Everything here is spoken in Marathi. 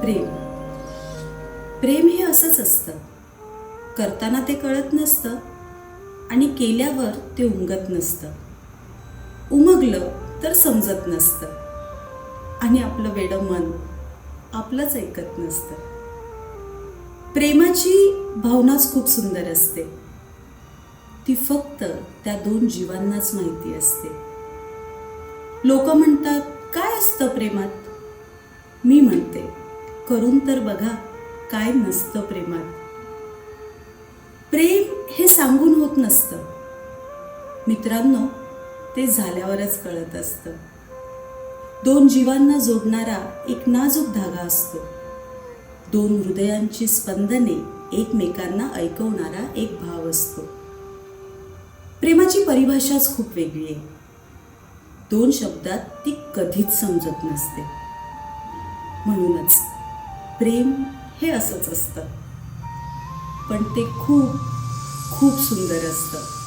प्रेम. प्रेम हे असंच असतं. करताना ते कळत नसतं आणि केल्यावर ते उमगत नसतं. उमगलं तर समजत नसतं. आणि आपलं वेडं मन आपलंच ऐकत नसतं. प्रेमाची भावनाच खूप सुंदर असते. ती फक्त त्या दोन जीवांनाच माहिती असते. लोक म्हणतात काय असतं प्रेमात? मी म्हणते करून तर बघा काय नसतं प्रेमात. प्रेम हे सांगून होत नसतं. मित्रांनो ते झाल्यावरच कळत असतं. दोन जीवांना जोडणारा एक नाजूक धागा असतो. दोन हृदयांची स्पंदने एकमेकांना ऐकवणारा एक भाव असतो. प्रेमाची परिभाषाच खूप वेगळी आहे. दोन शब्दात ती कधीच समजत नसते. म्हणूनच प्रेम हे असंच असतं. पण ते खूप खूप सुंदर असतं.